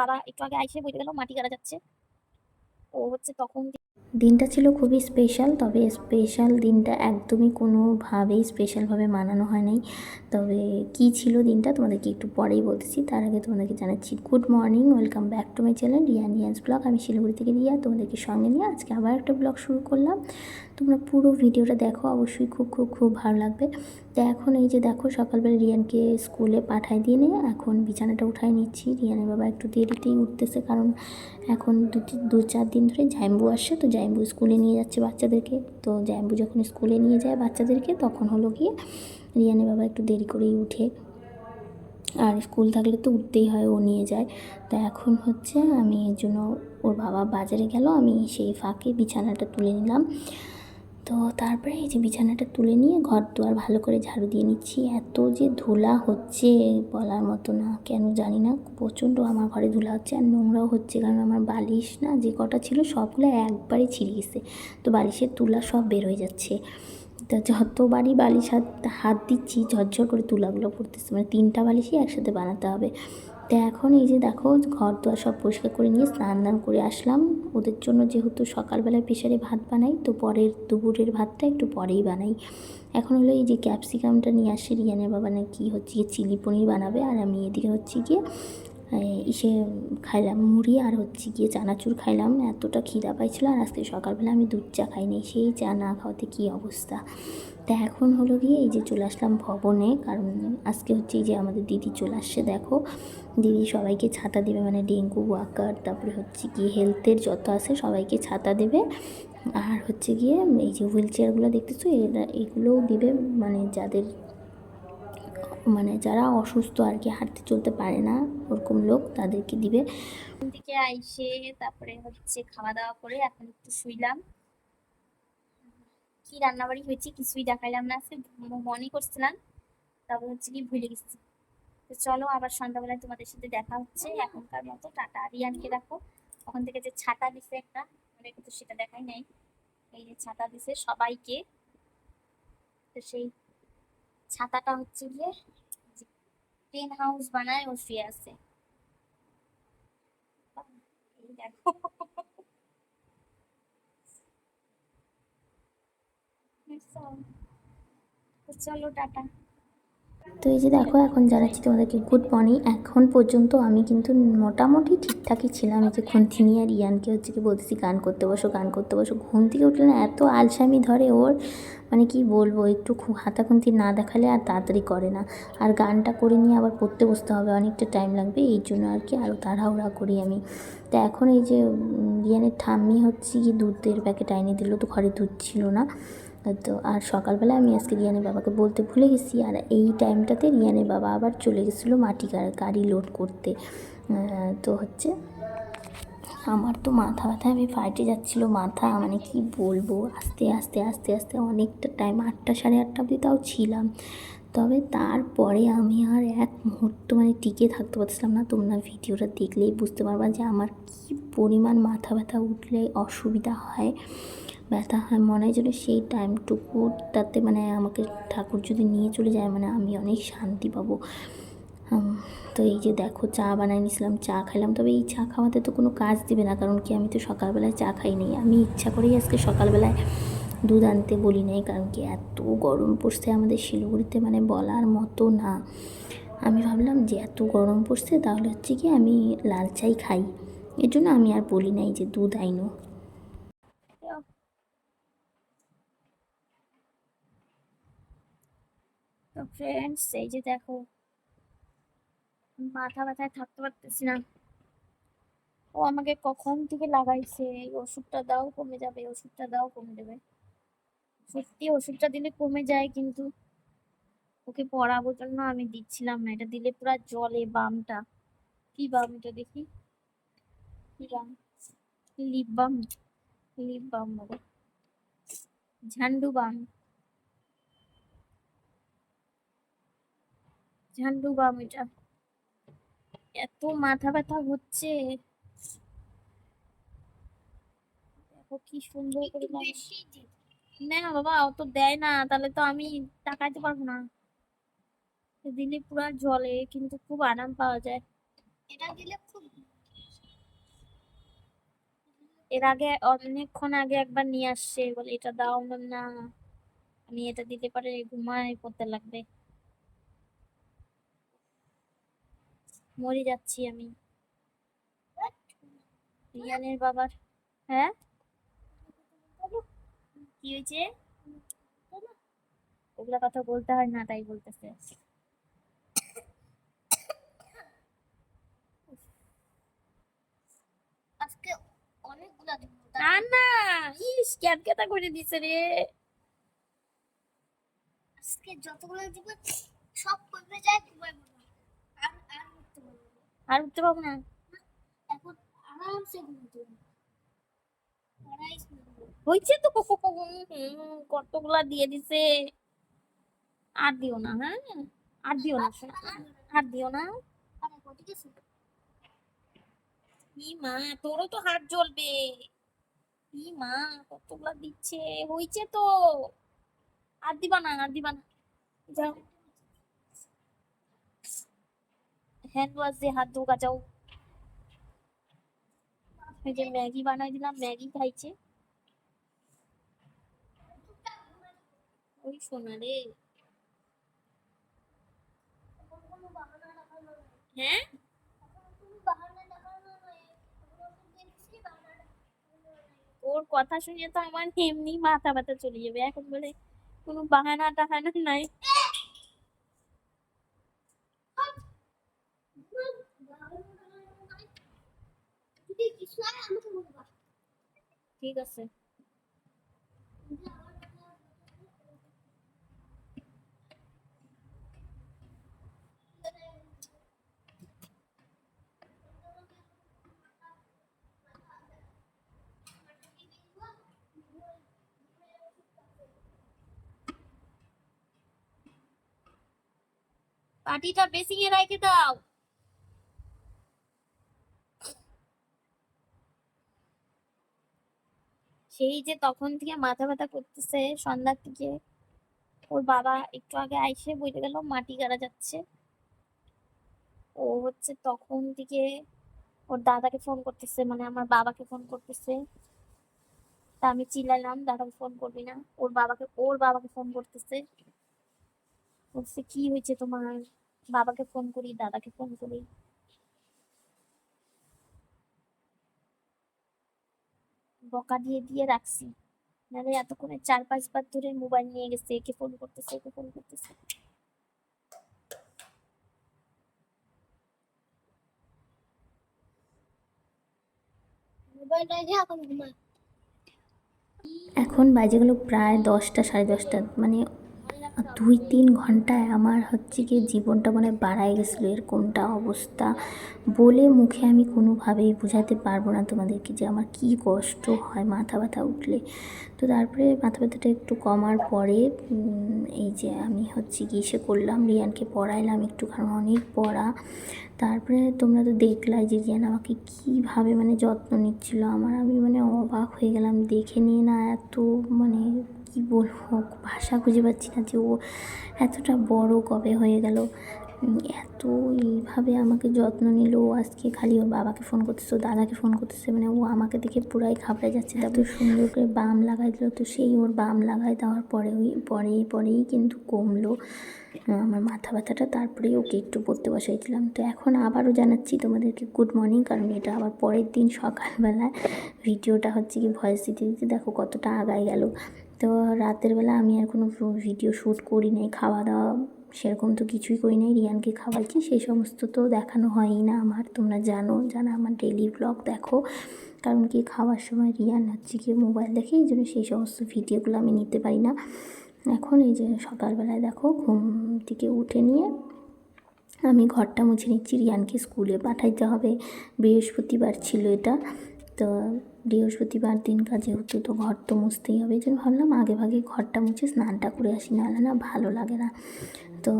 বাবা একটু আগে আইসে বলে গেল, মাটি কাটা যাচ্ছে। ও হচ্ছে তখন দিনটা ছিল খুবই স্পেশাল তবে স্পেশাল দিনটা একদমই কোনোভাবেই স্পেশালভাবে মানানো হয় নাই। তবে কি ছিল দিনটা তোমাদেরকে একটু পরেই বলতেছি। তার আগে তোমাদেরকে জানাচ্ছি good morning welcome back to my channel Riyan Riyan's blog আমি শিলিগুড়ি থেকে রিয়া, তোমাদেরকে সঙ্গে নিয়ে আজকে আবার একটা ব্লগ শুরু করলাম। তোমরা পুরো ভিডিওটা দেখো, অবশ্যই খুব খুব খুব ভালো লাগবে। তো এখন এই যে দেখো, সকালবেলা রিয়ানকে স্কুলে পাঠাই দিয়ে নিয়ে এখন বিছানাটা উঠাই নিচ্ছি। রিয়ানের বাবা একটু দেরিতেই উঠতেছে, কারণ এখন দু দু চার দিন ধরে জাইম্বু আসছে, তো জাইম্বু স্কুলে নিয়ে যাচ্ছে বাচ্চাদেরকে। তো জাইম্বু যখন স্কুলে নিয়ে যায় বাচ্চাদেরকে, তখন হলো গিয়ে রিয়ানের বাবা একটু দেরি করেই উঠে। আর স্কুল থাকলে তো উঠতেই হয়, ও নিয়ে যায়। তো এখন হচ্ছে আমি এর জন্য ওর বাবা বাজারে গেল, আমি সেই ফাঁকে বিছানাটা তুলে নিলাম। তো তারপরে এই যে বিছানাটা তুলে নিয়ে ঘর দুয়ার ভালো করে ঝাড়ু দিয়ে নিচ্ছি। এত যে ধুলা হচ্ছে বলার মতো না, কেন জানি না। প্রচণ্ড আমার ঘরে ধুলা হচ্ছে আর নোংরাও হচ্ছে, কারণ আমার বালিশ না যে কটা ছিল সবগুলো একবারে ছিঁড়ে গেছে। তো বালিশের তুলা সব বের হয়ে যাচ্ছে। তো যতবারই বালিশ হাত হাত দিচ্ছি, ঝরঝর করে তুলাগুলো পড়তেছে। মানে তিনটা বালিশই একসাথে বানাতে হবে। তো এখন এই যে দেখো ঘর দুয়ার সব পরিষ্কার করে নিয়ে স্নান দান করে আসলাম। ওদের জন্য যেহেতু সকালবেলায় প্রেশারে ভাত বানাই, তো পরের দুপুরের ভাতটা একটু পরেই বানাই। এখন হলো এই যে ক্যাপসিকামটা নিয়ে আসে রিয়ানের বাবা, নাকি হচ্ছে গিয়ে চিলি পনির বানাবে, আর আমি এদিকে হচ্ছে গিয়ে ইসে খাইলাম, মুড়ি আর হচ্ছে গিয়ে চানাচুর খাইলাম। এতটা খিদা পাইছিল আর আজকে সকালবেলা আমি দুধ চা খাইনি সেই চা না খাওয়াতে কী অবস্থা? তা এখন হলো গিয়ে এই যে চলে আসলাম ভবনে, কারণ আজকে হচ্ছে এই যে আমাদের দিদি চলে আসছে, দেখো। দিদি সবাইকে ছাতা দেবে মানে ডেঙ্গু, ওয়াকার, তারপরে হচ্ছে গিয়ে হেলথের যত আছে সবাইকে ছাতা দেবে। আর হচ্ছে গিয়ে এই যে হুইল চেয়ারগুলো দেখতেছো এগুলোও দিবে মানে যাদের মানে যারা অসুস্থ আর কি, হাঁটতে চলতে পারে না, ওরকম লোক তাদেরকে দিবে। থেকে আইসে তারপরে হচ্ছে খাওয়া দাওয়া করে এখন একটু শুইলাম। কি রান্নাবাড়ি হয়েছে কিছুই দেখাইলাম না, আজকে মনে করছিলাম তারপর হচ্ছে কি ভুলে গেছি। তো চলো আবার সন্ধ্যাবেলায় তোমাদের সাথে দেখা হচ্ছে, এখনকার মতো টাটা। রিয়ানকে রাখো ওখান থেকে যে ছাতা দিছে একটা মানে কিন্তু সেটা দেখাই নাই। এই যে ছাতা দিছে সবাইকে। তো সেই ছাতাটা হচ্ছে গিয়ে টেন হাউস বানায় ও শুয়ে আছে এই দেখো দেখছ? তো চলো টাটা তো এই যে দেখো এখন জানাচ্ছি তোমাদেরকে গুড মর্নিং। এখন পর্যন্ত আমি কিন্তু মোটামুটি ঠিকঠাকই ছিলাম। এই যে খুন্তি নিয়ে আর ইয়ানকে হচ্ছে কি বলতেছি গান করতে বসো গান করতে বসো। ঘুম থেকে উঠলে না এত আলসামি ধরে ওর মানে কি বলব একটু হাতা খুন্তি না দেখালে আর তাড়াতাড়ি করে না। আর গানটা করে নিয়ে আবার পড়তে বসতে হবে অনেকটা টাইম লাগবে। এই জন্য আর কি আরও তাড়াহুড়া করি আমি। তো এখন এই যে উম, রিয়ানের ঠাম্মি হচ্ছে কি দুধের প্যাকেট আইনে দিল তো ঘরে দুধ ছিল না। তো আর সকালবেলা আমি আজকে রিয়ানের বাবাকে বলতে ভুলে গেছি আর এই টাইমটাতে রিয়ানের বাবা আবার চলে গেছিল মাটি গাড়ি লোড করতে। তো হচ্ছে আমার তো মাথা ব্যথা আমি ফাইটে যাচ্ছিল, মাথা মানে কি বলব? আস্তে আস্তে আস্তে আস্তে অনেকটা টাইম আটটা, সাড়ে আটটা অবধি তাও ছিলাম। তবে তারপরে আমি আর এক মুহূর্ত মানে টিকে থাকতে পারছিলাম না। তোমরা ভিডিওটা দেখলেই বুঝতে পারবা যে আমার কি পরিমাণ মাথা ব্যথা উঠলে অসুবিধা হয়। ব্যথা হয়, মনে হয় যেন সেই টাইমটুকুটাতে মানে আমাকে ঠাকুর যদি নিয়ে চলে যায় মানে আমি অনেক শান্তি পাবো। তো এই যে দেখো চা বানাই নিয়েছিলাম চা খাইলাম। তবে এই চা খাওয়াতে তো কোনো কাজ দিবে না, কারণ কি আমি তো সকালবেলায় চা খাই নি আমি ইচ্ছা করেই আজকে সকালবেলায় দুধ আনতে বলি নাই, কারণ কি এত গরম পড়ছে আমাদের শিলিগুড়িতে মানে বলার মতো না। আমি ভাবলাম যে এত গরম পড়ছে, তাহলে হচ্ছে কি আমি লাল চাই খাই। এর জন্য আমি আর বলি নাই যে দুধ আইনো তো ফ্রেন্ডস এই যে দেখো, মাথা ব্যথায় থাকতে পারতেছি না। ও আমাকে কখন থেকে লাগাইছে? এই ওষুধটা দাও, কমে যাবে। ওষুধটা দাও, কমে যাবে। সত্যি ওষুধটা দিলে কমে যায়, কিন্তু ওকে পড়াবোর জন্য আমি দিচ্ছিলাম না। এটা দিলে পুরা জলে, বামটা। কি বাম এটা দেখি? কি বাম? Lip balm. Lip balm Zandu বাম। ঝান্ডু বাম এটা এত মাথা ব্যথা হচ্ছে। দেখো কি সুন্দর করে। না বাবা অত দেয় না। তাহলে তো আমি টাকাইতে পারব না। দিলে পুরা জলে কিন্তু খুব আরাম পাওয়া যায়। এটা দিলে খুব এর আগে অনেকক্ষণ আগে একবার নিয়ে আসছে। বলে এটা দাও না না। আমি এটা দিতে পারে ঘুমায় পড়তে লাগবে। মরে যাচ্ছি আমি। রিয়ানের বাবার। হ্যাঁ? কি হয়েছে? ওগুলা কথা বলতে হয় না তাই বলতেছে। আজকে অনেকগুলা না না ইস ক্যাটা করে দিছে রে? আজকে যতগুলো দিব সব করবে যায় ঘুমাই পড়ব আর আর উঠতে পারব না। আর উঠতে পারব না। হয়েছে তো কতগুলা দিয়ে দিছে? আর দিও না হ্যাঁ? আর দিও না। আর দিও না। মা, তোরও তো হাত জ্বলবে। মা, কতগুলা দিচ্ছে? হয়েছে তো। আর দিবা না, আর দিবা না। যাও। হ্যান্ড ওয়াশ দিয়ে হাত ধোকা যাও এই যে ম্যাগি বানাই দিলাম, ম্যাগি খাইছে। ওই সোনা রে। হ্যাঁ? ওর কথা শুনে তো আমার এমনি মাথা ব্যথা চলে যাবে। এখন বলে কোনো বাহানা টাহানা নাই যদি কিছু হয় আমাকে বলবা ঠিক আছে পাটিটা বেসিং এ রেখে দাও সেই যে তখন থেকে মাথা ব্যথা করতেছে, সন্ধ্যার থেকে ওর বাবা একটু আগে আইসে বলে গেল, মাটি গাড়া যাচ্ছে। ও হচ্ছে তখন থেকে ওর দাদাকে ফোন করতেছে মানে আমার বাবাকে ফোন করতেছে। তা আমি চিল্লাইলাম, দাদাকে ফোন করবি না? ওর বাবাকে ওর বাবাকে ফোন করতেছে। বলছে, কি হয়েছে তোমার? বাবাকে ফোন করি, দাদাকে ফোন করি। বকা দিয়ে দিয়ে রাখছি। নাহলে এতক্ষণে চার পাঁচবার ধরে মোবাইল নিয়ে গেছে একে ফোন করতেছে একে ফোন করতেছে। এখন বাজে গেল প্রায় দশটা সাড়ে দশটা মানে দুই তিন ঘন্টায় আমার হচ্ছে কি জীবনটা মানে বাড়াই গেছিল এরকমটা অবস্থা বলে মুখে আমি কোনোভাবেই বোঝাতে পারব না তোমাদেরকে যে আমার কি কষ্ট হয় মাথা ব্যথা উঠলে। তো তারপরে মাথা ব্যথাটা একটু কমার পরে এই যে আমি হচ্ছে কি সে করলাম, রিয়ানকে পড়াইলাম একটু কারণ অনেক পড়া। তারপরে তোমরা তো দেখলাই যে রিয়ান আমাকে কীভাবে মানে যত্ন নিচ্ছিল, আমার আমি মানে অবাক হয়ে গেলাম, দেখে নিয়ে না এত মানে কি বলব ভাষা খুঁজে পাচ্ছি না যে ও এতটা বড় কবে হয়ে গেল। এত এইভাবে আমাকে যত্ন নিল। ও আজকে খালি ওর বাবাকে ফোন করতেছে, ওর দাদাকে ফোন করতেছে মানে ও আমাকে দেখে পুরাই ঘাবড়ে যাচ্ছে। এত সুন্দর করে বাম লাগাই দিল, তো সেই ওর বাম লাগাই দেওয়ার পরে ওই, পরেই পরেই কিন্তু কমলো। আমার মাথা ব্যথাটা তারপরে ওকে একটু পড়তে বসাইছিলাম। তো এখন আবারও জানাচ্ছি তোমাদেরকে গুড মর্নিং কারণ এটা আবার পরের দিন সকালবেলায়। ভিডিওটা হচ্ছে কি ভয়েস দিতে দিতে দেখো কতটা আগায় গেল। তো রাতের বেলা আমি আর কোনো ভিডিও শ্যুট করি নাই খাওয়া দাওয়া সেরকম তো কিছুই করি নাই। রিয়ানকে খাওয়াইছি, সেই সমস্ত তো দেখানো হয়ই না আমার। তোমরা জানো যারা আমার ডেলি ব্লগ দেখো। কারণ কি, খাওয়ার সময় রিয়ান হচ্ছে কি মোবাইল দেখে, এই জন্য সেই সমস্ত ভিডিওগুলো আমি নিতে পারি না। এখন এই যে সকালবেলায় দেখো, ঘুম থেকে উঠে নিয়ে আমি ঘরটা মুছে নিচ্ছি। রিয়ানকে স্কুলে পাঠাইতে হবে। বৃহস্পতিবার ছিল এটা। তো বৃহস্পতিবার দিন দিনকার যেহেতু তো ঘর তো মুছতেই হবে। জন্য ভাবলাম আগে ভাগে ঘরটা মুছে স্নানটা করে আসি, নাহলে না ভালো লাগে না। তো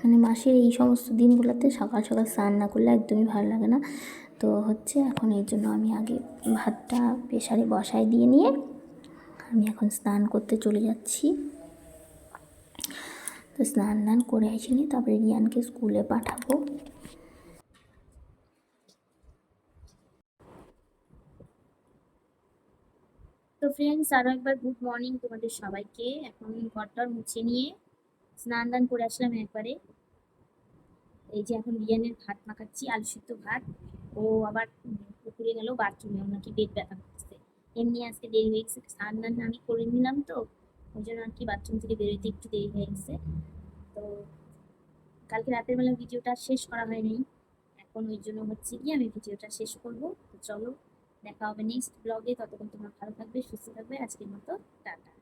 মানে মাসের এই সমস্ত দিনগুলোতে সকাল সকাল স্নান না করলে একদমই ভালো লাগে না। তো হচ্ছে এখন এই জন্য আমি আগে ভাতটা প্রেশারে বসাই দিয়ে নিয়ে আমি এখন স্নান করতে চলে যাচ্ছি। তো স্নান টান করে এসে নিয়ে তারপরে রিয়ানকে স্কুলে পাঠাবো। ফ্রেন্ডস আরও একবার গুড মর্নিং তোমাদের সবাইকে। এখন ঘরটার মুছে নিয়ে স্নান দান করে আসলাম একবারে। এই যে এখন রিয়ানের ভাত মাখাচ্ছি, আলু সিদ্ধ ভাত। ও আবার পুকুরে গেল বাথরুমে ওর নাকি পেট ব্যথা করতেছে। এমনি আজকে দেরি হয়ে গেছে, স্নান দান আমি করে নিলাম তো, ওই জন্য আর কি বাথরুম থেকে বেরোতে একটু দেরি হয়ে গেছে। তো কালকে রাতের বেলা ভিডিওটা শেষ করা হয়নি। এখন ওই জন্য হচ্ছে কি আমি ভিডিওটা শেষ করব। তো চলো দেখা হবে নেক্সট ব্লগে ততক্ষণ তোমরা ভালো থাকবে সুস্থ থাকবে আজকের মতো টাটা।